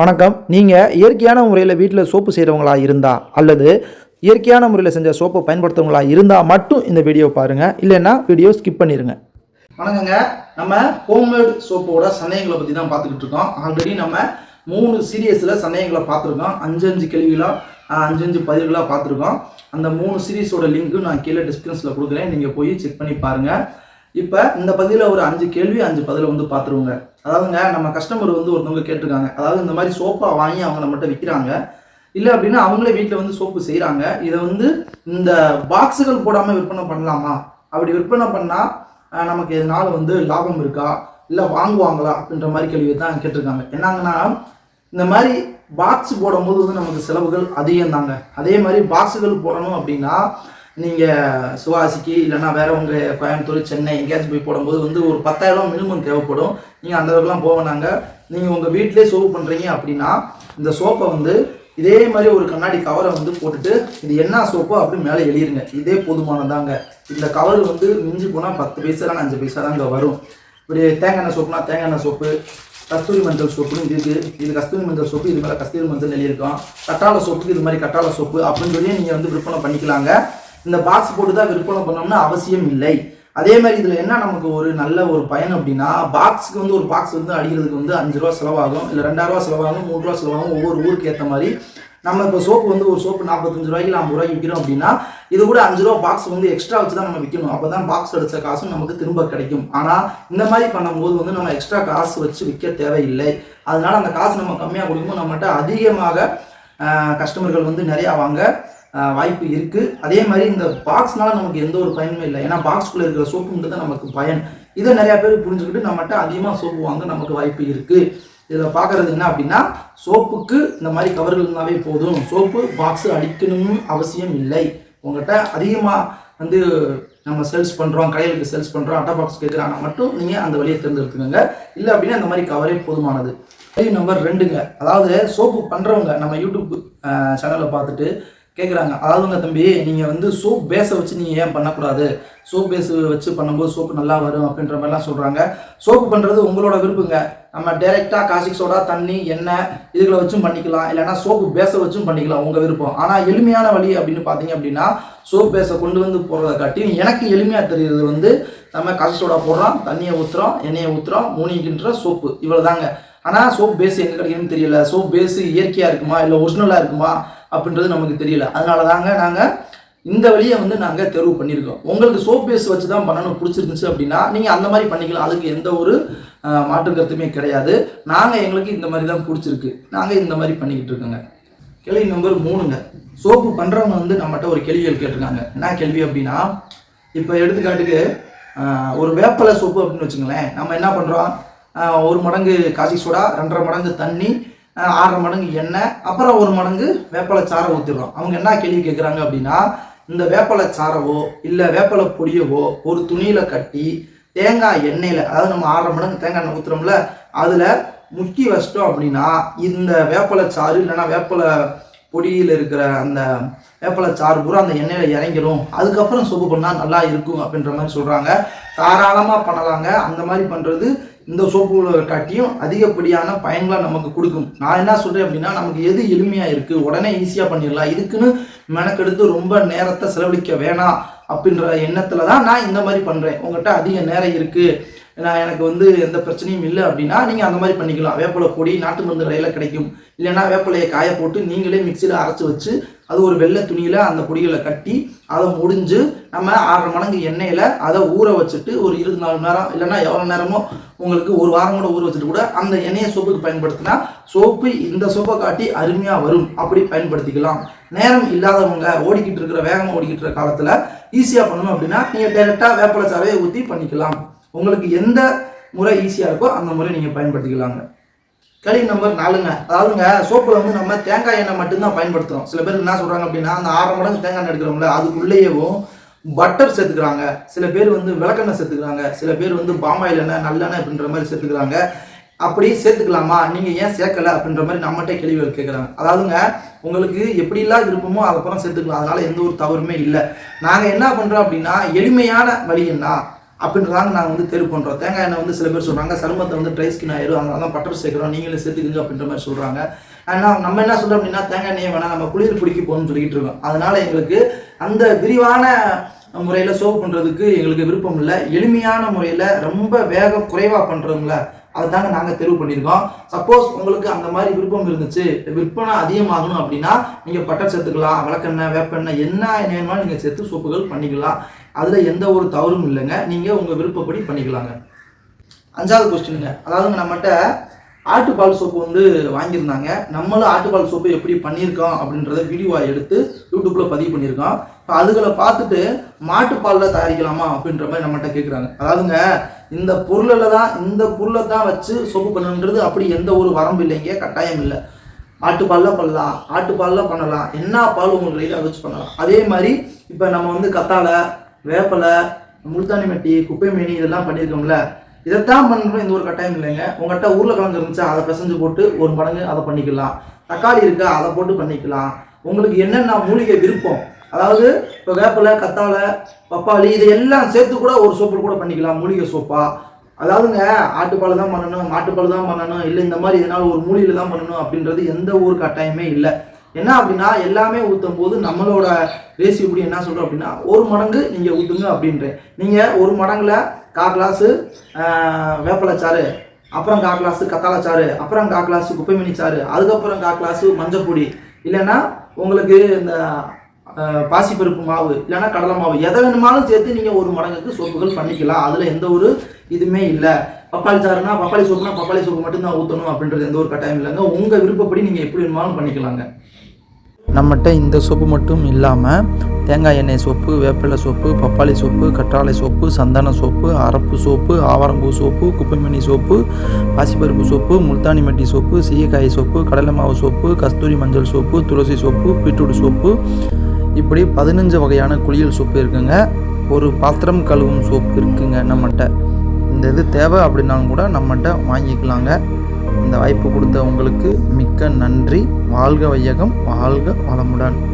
வணக்கம். நீங்கள் இயற்கையான முறையில் வீட்டில் சோப்பு செய்கிறவங்களா இருந்தால் அல்லது இயற்கையான முறையில் செஞ்ச சோப்பை பயன்படுத்துறவங்களா இருந்தால் மட்டும் இந்த வீடியோ பாருங்கள் இல்லைன்னா வீடியோ ஸ்கிப் பண்ணிடுங்க வணக்கங்க. நம்ம ஹோம்மேட் சோப்போட சந்தேகங்களை பற்றி தான் பார்த்துக்கிட்டு இருக்கோம். ஆல்ரெடி நம்ம மூணு சீரியஸில் சந்தேகங்களை பார்த்துருக்கோம். அஞ்சு அஞ்சு கேள்விகளாக அஞ்சு அஞ்சு பதில்களாக பார்த்துருக்கோம். அந்த மூணு சீரியஸோட லிங்க்கும் நான் கீழே டிஸ்கிரிப்ஷனில் கொடுக்குறேன். நீங்கள் போய் செக் பண்ணி பாருங்கள் இப்போ இந்த பதிவில் ஒரு அஞ்சு கேள்வி அஞ்சு பதில வந்து பார்த்துருவோங்க அதாவதுங்க நம்ம கஸ்டமர் வந்து ஒருத்தவங்க கேட்டிருக்காங்க. அதாவது இந்த மாதிரி சோப்பா வாங்கி அவங்க நம்மகிட்ட விற்கிறாங்க இல்லை அப்படின்னா அவங்களே வீட்டில் வந்து சோப்பு செய்கிறாங்க இதை வந்து இந்த பாக்ஸுகள் போடாமல் விற்பனை பண்ணலாமா? அப்படி விற்பனை பண்ணால் நமக்கு இதனால் வந்து லாபம் இருக்கா? இல்லை வாங்குவாங்களா? அப்படின்ற மாதிரி கேள்வி தான் கேட்டிருக்காங்க. என்னங்கன்னா இந்த மாதிரி பாக்ஸ் போடும்போது வந்து நமக்கு செலவுகள் அதிகம் தாங்க அதே மாதிரி பாக்ஸுகள் போடணும் அப்படின்னா நீங்கள் சிவாசிக்கு இல்லைன்னா வேற உங்கள் கோயம்புத்தூர் சென்னை எங்கேயாச்சும் போய் போடும்போது வந்து ஒரு பத்தாயிரம் மினிமம் தேவைப்படும். நீங்கள் அந்த அளவுக்குலாம் போக நீங்கள் உங்கள் வீட்டிலே சோப்பு பண்ணுறீங்க அப்படின்னா இந்த சோப்பை வந்து இதே மாதிரி ஒரு கண்ணாடி கவரை வந்து போட்டுட்டு இது என்ன சோப்போ அப்படி மேலே எழுதிருங்க. இதே போதுமானதாங்க. இந்த கவர் வந்து மிஞ்சி போனால் பத்து பைசாலாம் அஞ்சு பைசா தாங்க வரும். இப்படி தேங்காய் எண்ணெய் சோப்புனா தேங்காய் எண்ணெய் சோப்பு கஸ்தூரி மஞ்சள் சோப்புன்னு இது இருக்குது இது கஸ்தூரி மஞ்சள் சோப்பு இது மேலே கஸ்தூரி மஞ்சள் எழுதியிருக்கோம். கட்டாள சோப்புக்கு இது மாதிரி கட்டாள சோப்பு அப்படின்னு சொல்லி நீங்கள் வந்து விற்பனை பண்ணிக்கலாங்க. இந்த பாக்ஸ் போட்டு தான் விற்பனை பண்ணோம்னு அவசியம் இல்லை. அதே மாதிரி இதில் என்ன நமக்கு ஒரு நல்ல ஒரு பயன் அப்படின்னா பாக்ஸுக்கு வந்து ஒரு பாக்ஸ் வந்து அடிக்கிறதுக்கு வந்து அஞ்சு ரூபா செலவாகும் இல்லை ரெண்டாயிரம் ரூபா செலவாகும் மூணு ரூபா செலவாகும் ஒவ்வொரு ஊருக்கு ஏற்ற மாதிரி. நம்ம இப்போ சோப்பு வந்து ஒரு சோப்பு நாற்பத்தஞ்சு ரூபாய்க்கு இல்லை ஐம்பது ரூபாய்க்கு விற்கிறோம் அப்படின்னா இது கூட அஞ்சு ரூபா பாக்ஸ் வந்து எக்ஸ்ட்ரா வச்சு தான் நம்ம விற்கணும் அப்போ தான் பாக்ஸ் அடித்த காசும் நமக்கு திரும்ப கிடைக்கும். ஆனால் இந்த மாதிரி பண்ணும்போது வந்து நம்ம எக்ஸ்ட்ரா காசு வச்சு விற்க தேவையில்லை. அதனால அந்த காசு நம்ம கம்மியாக கொடுக்கும்போது நம்மகிட்ட அதிகமாக கஸ்டமர்கள் வந்து நிறையா வாங்க. வாய்ப்பு இருக்குது அதே மாதிரி இந்த பாக்ஸ்னால நமக்கு எந்த ஒரு பயனுமே இல்லை. ஏன்னா பாக்ஸ்குள்ளே இருக்கிற சோப்புன்றது தான் நமக்கு பயன். இதை நிறையா பேர் புரிஞ்சுக்கிட்டு நம்மகிட்ட அதிகமாக சோப்பு வாங்க நமக்கு வாய்ப்பு இருக்குது இதில் பார்க்குறது என்ன அப்படின்னா சோப்புக்கு இந்த மாதிரி கவர்கள் இருந்தாவே போதும். சோப்பு பாக்ஸு அடிக்கணும்னு அவசியம் இல்லை. உங்கள்கிட்ட அதிகமாக வந்து நம்ம சேல்ஸ் பண்ணுறோம் கடைகளுக்கு சேல்ஸ் பண்ணுறோம் அட்டா பாக்ஸ் கேட்குறாங்க மட்டும் நீங்கள் அந்த வழியை தேர்ந்தெடுத்துக்கோங்க. இல்லை அப்படின்னா அந்த மாதிரி கவரே போதுமானது. நம்பர் ரெண்டுங்க. அதாவது சோப்பு பண்ணுறவங்க நம்ம யூடியூப் சேனலை பார்த்துட்டு கேட்குறாங்க அதாவதுங்க தம்பி நீங்கள் வந்து சோப் பேஸை வச்சு நீங்கள் ஏன் பண்ணக்கூடாது? சோப் பேஸ் வச்சு பண்ணும்போது சோப்பு நல்லா வரும் அப்படின்ற மாதிரிலாம் சொல்கிறாங்க சோப்பு பண்ணுறது உங்களோட விருப்பங்க. நம்ம டேரெக்டாக காசிக் சோடா தண்ணி எண்ணெய் இதுகளை வச்சும் பண்ணிக்கலாம். இல்லைனா சோப்பு பேஸை வச்சும் பண்ணிக்கலாம். உங்கள் விருப்பம். ஆனால் எளிமையான வழி அப்படின்னு பார்த்தீங்க அப்படின்னா சோப் பேஸை கொண்டு வந்து போடுறத காட்டி எனக்கு எளிமையாக தெரியுது வந்து நம்ம காசிக் சோடா போடுறோம் தண்ணியை ஊற்றுறோம் எண்ணெயை ஊற்றுறோம் மூணிக்கின்ற சோப்பு. இவ்வளோ தாங்க ஆனால் சோப் பேஸ் எங்கே கிடைக்குதுன்னு தெரியல. சோப் பேஸு இயற்கையாக இருக்குமா? இல்லை ஒரிஜினலாக இருக்குமா? அப்படின்றது நமக்கு தெரியல. அதனால தாங்க நாங்கள் இந்த வழியை வந்து நாங்கள் தெரிவு பண்ணியிருக்கோம். உங்களுக்கு சோப் பேஸ் வச்சு தான் பண்ணணும் பிடிச்சிருந்துச்சு அப்படின்னா நீங்கள் அந்த மாதிரி பண்ணிக்கலாம். அதுக்கு எந்த ஒரு மாற்று கருத்துமே கிடையாது. நாங்கள் எங்களுக்கு இந்த மாதிரி தான் பிடிச்சிருக்கு. நாங்கள் இந்த மாதிரி பண்ணிக்கிட்டு இருக்கோங்க. கேள்வி நம்பர் மூணுங்க. சோப்பு பண்ணுறவங்க வந்து நம்மகிட்ட ஒரு கேள்விகள் கேட்டிருக்காங்க. என்ன கேள்வி அப்படின்னா இப்போ எடுத்துக்காட்டுக்கு ஒரு வேப்பலை சோப்பு அப்படின்னு வச்சுங்களேன் நம்ம என்ன பண்ணுறோம் ஒரு மடங்கு காசி சோடா ரெண்டரை மடங்கு தண்ணி ஆறரை மடங்கு எண்ணெய் அப்புறம் ஒரு மடங்கு வேப்பலை சாறை ஊற்றிடுறோம் அவங்க என்ன கேள்வி கேட்குறாங்க அப்படின்னா இந்த வேப்பலை சாரவோ இல்லை வேப்பலை பொடியவோ ஒரு துணியில் கட்டி தேங்காய் எண்ணெயில் அதாவது நம்ம ஆறரை மடங்கு தேங்காய் எண்ணெய் ஊற்றுறோம்ல அதில் முக்கி வச்சிட்டோம் அப்படின்னா இந்த வேப்பலை சாறு இல்லைன்னா வேப்பலை பொடியில் இருக்கிற அந்த வேப்பலை சாறு பூரா அந்த எண்ணெயில் இறங்கிடும் அதுக்கப்புறம் சோப்பு பண்ணால் நல்லா இருக்கும் அப்படின்ற மாதிரி சொல்கிறாங்க தாராளமாக பண்ணலாங்க. அந்த மாதிரி பண்ணுறது இந்த சோப்புகளை காட்டியும் அதிகப்படியான பயன்களை நமக்கு கொடுக்கும். நான் என்ன சொல்கிறேன் அப்படின்னா நமக்கு எது எளிமையாக இருக்குது உடனே ஈஸியாக பண்ணிடலாம். இதுக்குன்னு மெனக்கெடுத்து ரொம்ப நேரத்தை செலவழிக்க வேணாம் அப்படின்ற எண்ணத்தில் தான் நான் இந்த மாதிரி பண்ணுறேன் உங்கள்கிட்ட அதிக நேரம் இருக்குது நான் எனக்கு வந்து எந்த பிரச்சனையும் இல்லை அப்படின்னா நீங்கள் அந்த மாதிரி பண்ணிக்கலாம். வேப்பிலை பொடி நாட்டு மருந்து கடையில் கிடைக்கும். இல்லைன்னா வேப்பிலையை காய போட்டு நீங்களே மிக்சியில் அரைச்சி வச்சு அது ஒரு வெள்ளை துணியில் அந்த பொடிகளை கட்டி அதை முடிஞ்சு நம்ம ஆறரை மடங்கு எண்ணெயில் அதை ஊற வச்சுட்டு ஒரு இருபது நாலு மணி நேரம் இல்லைன்னா எவ்வளோ நேரமோ உங்களுக்கு ஒரு வாரம் கூட ஊற வச்சுட்டு கூட அந்த எண்ணெயை சோப்புக்கு பயன்படுத்தினா சோப்பு இந்த சோப்பை காட்டி அருமையாக வரும். அப்படி பயன்படுத்திக்கலாம். நேரம் இல்லாதவங்க ஓடிக்கிட்டு இருக்கிற வேகமாக ஓடிக்கிட்டு இருக்கிற காலத்தில் ஈஸியாக பண்ணணும் அப்படின்னா நீங்கள் டேரெக்டாக வேப்பிலை சாவையை ஊற்றி பண்ணிக்கலாம். உங்களுக்கு எந்த முறை ஈஸியாக இருக்கோ அந்த முறை நீங்கள் பயன்படுத்திக்கலாங்க. களி நம்பர் நாலுங்க. அதாவதுங்க சோப்பில் வந்து நம்ம தேங்காய் எண்ணெய் மட்டும்தான் பயன்படுத்துகிறோம் சில பேர் என்ன சொல்கிறாங்க அப்படின்னா அந்த ஆறு மடங்கு தேங்காய் எண்ணெய் எடுக்கிறோம்ல அதுக்குள்ளேயேவும் பட்டர் சேர்த்துக்கிறாங்க. சில பேர் வந்து விளக்கெண்ணெய் சேர்த்துக்கிறாங்க. சில பேர் வந்து பாமாயில் எண்ணெய் நல்லெண்ணெய் அப்படின்ற மாதிரி சேர்த்துக்கிறாங்க. அப்படி சேர்த்துக்கலாமா? நீங்கள் ஏன் சேர்க்கல அப்படின்ற மாதிரி நம்மகிட்ட கேள்விகள் கேட்குறாங்க அதாவதுங்க உங்களுக்கு எப்படிலாம் விருப்பமோ அதுக்கப்புறம் சேர்த்துக்கலாம். அதனால் எந்த ஒரு தவறுமே இல்லை. நாங்கள் என்ன பண்ணுறோம் அப்படின்னா எளிமையான வழி என்ன? அப்படின்றதாங்க நாங்கள் வந்து தேர்வு பண்ணுறோம் தேங்காய் எண்ணெய் வந்து சில பேர் சொல்கிறாங்க சருமத்தை வந்து ட்ரை ஸ்கின் ஆயிரும் அதனால தான் பட்டர் சேர்க்குறோம். நீங்களும் சேர்த்துக்குங்க அப்படின்ற மாதிரி சொல்கிறாங்க ஆனால் நம்ம என்ன சொல்கிறோம் அப்படின்னா தேங்காய் எண்ணெயை வேணாம் நம்ம குளிர் பிடிக்க போகணும்னு சொல்லிட்டு இருக்கோம். அதனால எங்களுக்கு அந்த விரிவான முறையில் சோப் பண்ணுறதுக்கு எங்களுக்கு விருப்பம் இல்லை. எளிமையான முறையில் ரொம்ப வேகம் குறைவாக பண்ணுறோம்ல அதுதாங்க நாங்கள் தெரிவு பண்ணியிருக்கோம். சப்போஸ் உங்களுக்கு அந்த மாதிரி விருப்பம் இருந்துச்சு விற்பனை அதிகமாகணும் அப்படின்னா நீங்கள் பட்டர் சேர்த்துக்கலாம் விளக்கெண்ணெய் வேப்பெண்ணெய் என்ன வேணுமோ நீங்கள் சேர்த்து சோப்புகள் பண்ணிக்கலாம். அதில் எந்த ஒரு தவறும் இல்லைங்க. நீங்கள் உங்கள் விருப்பப்படி பண்ணிக்கலாங்க. அஞ்சாவது கொஸ்டினுங்க அதாவதுங்க நம்மகிட்ட ஆட்டுப்பால் சோப்பு வந்து வாங்கியிருந்தாங்க. நம்மளும் ஆட்டுப்பால் சோப்பு எப்படி பண்ணியிருக்கோம் அப்படின்றத வீடியோவாக எடுத்து யூடியூப்பில் பதிவு பண்ணியிருக்கோம். இப்போ அதுகளை பார்த்துட்டு மாட்டுப்பாலில் தயாரிக்கலாமா அப்படின்ற மாதிரி நம்மகிட்ட கேட்குறாங்க அதாவதுங்க இந்த பொருளில் தான் இந்த பொருளை தான் வச்சு சோப்பு பண்ணணுன்றது அப்படி எந்த ஒரு வரம்பு இல்லைங்க. கட்டாயம் இல்லை. ஆட்டுப்பாலில் பண்ணலாம் ஆட்டுப்பாலில் பண்ணலாம். என்ன பால் உங்களுக்கு கையில் வச்சு பண்ணலாம். அதே மாதிரி இப்போ நம்ம வந்து கத்தாழை வேப்பலை முல்தானி மட்டி குப்பை இதெல்லாம் பண்ணியிருக்கோம்ல. இதைத்தான் பண்ணணும் இந்த ஒரு கட்டாயம் இல்லைங்க. உங்கள்கிட்ட உருளைக்கிழங்கு இருந்துச்சா அதை பிசைஞ்சு போட்டு ஒரு மடங்கு அதை பண்ணிக்கலாம். தக்காளி இருக்கா அதை போட்டு பண்ணிக்கலாம். உங்களுக்கு என்னென்ன மூலிகை விருப்பம்? அதாவது இப்போ வேப்பிலை கத்தாழை பப்பாளி இதை எல்லாம் சேர்த்து கூட ஒரு சோப்பு கூட பண்ணிக்கலாம் மூலிகை சோப்பா. அதாவதுங்க ஆட்டுப்பால் தான் பண்ணணும் மாட்டுப்பால் தான் பண்ணணும் இல்லை இந்த மாதிரி இதனால் ஒரு மூலிகையில் தான் பண்ணணும் அப்படின்றது எந்த ஒரு கட்டாயமே இல்லை. என்ன அப்படின்னா எல்லாமே ஊற்றும் போது நம்மளோட ரேசி இப்படி என்ன சொல்கிறோம் அப்படின்னா ஒரு மடங்கு நீங்கள் ஊற்றுங்க அப்படின்றேன். நீங்கள் ஒரு மடங்குல கா கிளாஸு வேப்பலைச்சாறு அப்புறம் கா கிளாஸு கத்தாழை சாறு அப்புறம் கா கிளாஸு குப்பைமணி சாறு அதுக்கப்புறம் கா கிளாஸு மஞ்சப்பொடி இல்லைன்னா உங்களுக்கு இந்த பாசிப்பருப்பு மாவு இல்லைன்னா கடலை மாவு எதை வேணுமாலும் சேர்த்து நீங்கள் ஒரு மடங்குக்கு சோப்புகள் பண்ணிக்கலாம். அதில் எந்த ஒரு இதுவுமே இல்லை. பப்பாளி சாறுனா பப்பாளி சோப்புனா பப்பாளி சோப்பு மட்டும்தான் ஊற்றணும் அப்படின்றது எந்த ஒரு கட்டாயம் இல்லைங்க. உங்கள் விருப்பப்படி நீங்கள் எப்படி வேணுமாலும் பண்ணிக்கலாங்க. நம்மகிட்ட இந்த சோப்பு மட்டும் இல்லாமல் தேங்காய் எண்ணெய் சோப்பு வேப்பிலை சோப்பு பப்பாளி சோப்பு கற்றாழை சோப்பு சந்தன சோப்பு அரப்பு சோப்பு ஆவாரம்பூ சோப்பு குப்பைமணி சோப்பு பாசிப்பருப்பு சோப்பு முல்தானி மட்டி சோப்பு சீயக்காய் சோப்பு கடலை மாவு சோப்பு கஸ்தூரி மஞ்சள் சோப்பு துளசி சோப்பு பீட்ரூட் சோப்பு. இப்படி பதினஞ்சு வகையான குளியல் சோப்பு இருக்குங்க. ஒரு பாத்திரம் கழுவும் சோப்பு இருக்குங்க நம்மகிட்ட. இந்த இது தேவை அப்படின்னாலும் கூட நம்மகிட்ட வாங்கிக்கலாங்க. இந்த வாய்ப்பு கொடுத்த உங்களுக்கு மிக்க நன்றி. வாழ்க வையகம் வாழ்க வளமுடன்.